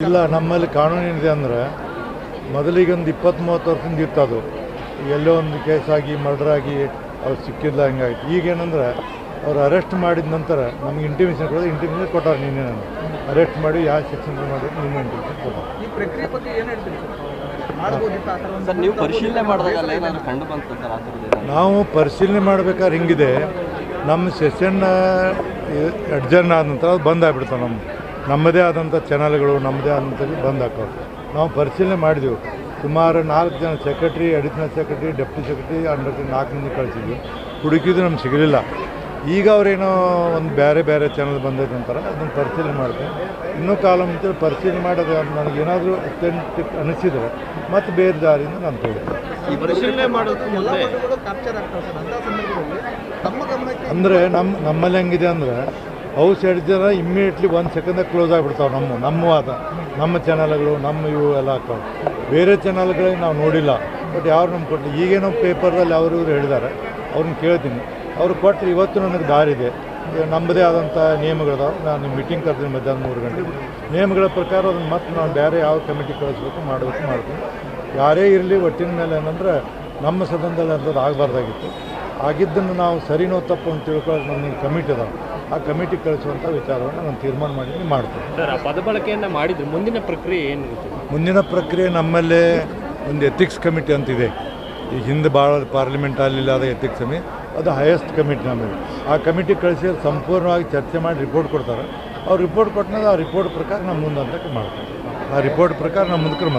ಇಲ್ಲ ನಮ್ಮಲ್ಲಿ ಕಾನೂನು ಏನಿದೆ ಅಂದರೆ ಮೊದಲಿಗೆ ಒಂದು ಇಪ್ಪತ್ತು ಮೂವತ್ತು ವರ್ಷದಿಂದ ಇತ್ತು ಅದು ಎಲ್ಲೋ ಒಂದು ಕೇಸ್ ಆಗಿ ಮರ್ಡರ್ ಆಗಿ ಅವ್ರು ಸಿಕ್ಕಿಲ್ಲ ಹಂಗಾಯ್ತು. ಈಗೇನಂದ್ರೆ ಅವ್ರು ಅರೆಸ್ಟ್ ಮಾಡಿದ ನಂತರ ನಮ್ಗೆ ಇಂಟಿಮೇಷನ್ ಕೊಡೋದು ಇಂಟಿಮೇಷನ್ ಕೊಟ್ಟಾರೆ ನಿನ್ನೆ ನಾನು. ಅರೆಸ್ಟ್ ಮಾಡಿ ಯಾವ ಸೆಕ್ಷನ್ ಮಾಡಿ ನಿನ್ನೆ ಇಂಟಿಮೇಷನ್ ಕೊಟ್ಟಾರೆ ಈ ಪ್ರಕ್ರಿಯೆ ಬಗ್ಗೆ ಏನು ಹೇಳ್ತೀರಿ ನೀವು ಪರಿಶೀಲನೆ ಮಾಡಿದಾಗ ಕಂಡು ಬಂತು ನಾವು ಪರಿಶೀಲನೆ ಮಾಡ್ಬೇಕಾದ್ರೆ ಹಿಂಗಿದೆ. ನಮ್ಮ ಸೆಷನ್ ಅಡ್ಜರ್ನ್ ಆದ ನಂತರ ಅದು ಬಂದ್ ಆಗ್ಬಿಡ್ತಾವೆ ನಮ್ಮ ನಮ್ಮದೇ ಆದಂಥ ಚಾನಲ್ಗಳು ನಮ್ಮದೇ ಆದಂಥದ್ದು ಬಂದ್ ಹಾಕೋರು ನಾವು ಪರಿಶೀಲನೆ ಮಾಡಿದೆವು. ಸುಮಾರು ನಾಲ್ಕು ಜನ secretary additional secretary deputy secretary under ನಾಲ್ಕು ಮಂದಿ ಕಳಿಸಿದ್ವಿ. ಹುಡುಕಿದ್ದು ನಮ್ಗೆ ಸಿಗಲಿಲ್ಲ. ಈಗ ಅವರೇನೋ ಒಂದು ಬೇರೆ ಬೇರೆ ಚಾನಲ್ ಬಂದೈತೆ ಅಂತಾರೆ ಅದನ್ನು ಪರಿಶೀಲನೆ ಮಾಡಿದೆ ಇನ್ನೂ ಕಾಲ ಮುಂಚೆ ಪರಿಶೀಲನೆ ಮಾಡೋದು ನನಗೇನಾದರೂ ಅಥೆಂಟಿಕ್ ಅನಿಸಿದರೆ ಮತ್ತು ಬೇರೆ ದಾರಿಯಿಂದ ನಾನು ತೋರಿಸ್ತೇನೆ ಈ ಪರಿಶೀಲನೆ ಮಾಡೋದು ಎಲ್ಲ ಕ್ಯಾಪ್ಚರ್ ಆಗ್ತವೆ ಸರ್ ಅಂತ ಸಂದರ್ಭದಲ್ಲಿ ತಮ್ಮ ಗಮನಕ್ಕೆ ಅಂದರೆ ನಮ್ಮ ನಮ್ಮಲ್ಲಿ ಹೆಂಗಿದೆ ಅಂದರೆ ಹಿಡಿದ್ರ ಜನ ಇಮ್ಮಿಡಿಯೇಟ್ಲಿ ಒಂದು ಸೆಕೆಂದಾಗ ಕ್ಲೋಸ್ ಆಗಿಬಿಡ್ತಾವೆ ನಮ್ಮ ನಮ್ಮ ನಮ್ಮ ಚಾನಲ್ಗಳು ನಮ್ಮ ಇವು ಎಲ್ಲ ಹಾಕ್ತಾವೆ ಬೇರೆ ಚಾನಲ್ಗಳಿಗೆ ನಾವು ನೋಡಿಲ್ಲ. ಬಟ್ ಯಾರು ನಮ್ಗೆ ಕೊಟ್ಟು ಈಗೇನೋ ಪೇಪರ್ದಲ್ಲಿ ಅವರು ಇವರು ಹೇಳಿದ್ದಾರೆ ಅವ್ರನ್ನ ಕೇಳ್ತೀನಿ. ಅವ್ರು ಕೊಟ್ಟರೆ ಇವತ್ತು ನನಗೆ ದಾರಿದೆ ನಮ್ಮದೇ ಆದಂಥ ನಿಯಮಗಳಿದಾವೆ ನಾನು ಮೀಟಿಂಗ್ ಕರೆದಿನಿ ಮಧ್ಯಾಹ್ನ ಮೂರು ಗಂಟೆ ನಿಯಮಗಳ ಪ್ರಕಾರ ಅದನ್ನು ಮತ್ತೆ ನಾನು ಬೇರೆ ಯಾವ ಕಮಿಟಿ ಕಳಿಸ್ಬೇಕು ಮಾಡಬೇಕು ಮಾಡ್ತೀನಿ. ಯಾರೇ ಇರಲಿ ಒಟ್ಟಿನ ಮೇಲೆ ಏನಂದ್ರೆ ನಮ್ಮ ಸದನದಲ್ಲಿ ಅಂಥದ್ದು ಆಗಬಾರ್ದಾಗಿತ್ತು. ಆಗಿದ್ದನ್ನು ನಾವು ಸರಿನೋ ತಪ್ಪು ಅಂತ ತಿಳ್ಕೊಳ್ಳೋದು ನಮ್ಮ ಕಮಿಟಿ ಅದಾವೆ. ಆ ಕಮಿಟಿ ಕಳಿಸುವಂತ ವಿಚಾರವನ್ನು ನಾನು ತೀರ್ಮಾನ ಮಾಡಿ ಮಾಡ್ತೀನಿ. ಸರ್ ಆ ಪದ ಬಳಕೆಯನ್ನು ಮಾಡಿದ್ರು ಮುಂದಿನ ಪ್ರಕ್ರಿಯೆ ಏನಿರುತ್ತೆ ಮುಂದಿನ ಪ್ರಕ್ರಿಯೆ ನಮ್ಮಲ್ಲೇ ಒಂದು ಎಥಿಕ್ಸ್ ಕಮಿಟಿ ಅಂತಿದೆ. ಈ ಹಿಂದೆ ಭಾಳ ಪಾರ್ಲಿಮೆಂಟ್ ಅಲ್ಲಿ ಇಲ್ಲದ ಎಥಿಕ್ಸ್ ಕಮಿಟಿ ಅದು ಹೈಯೆಸ್ಟ್ ಕಮಿಟಿ ನಮ್ಮಲ್ಲಿ ಆ ಕಮಿಟಿ ಕಳಿಸಿ ಸಂಪೂರ್ಣವಾಗಿ ಚರ್ಚೆ ಮಾಡಿ ರಿಪೋರ್ಟ್ ಕೊಡ್ತಾರೆ. ಅವ್ರು ರಿಪೋರ್ಟ್ ಕೊಟ್ಟನಾಗ ಆ ರಿಪೋರ್ಟ್ ಪ್ರಕಾರ ನಮ್ಮ ಮುಂದೆ ಅಂತಕ್ಕೆ ಮಾಡ್ತಾರೆ. ಆ ರಿಪೋರ್ಟ್ ಪ್ರಕಾರ ನಮ್ಮ ಮುಂದೆ ಕ್ರಮ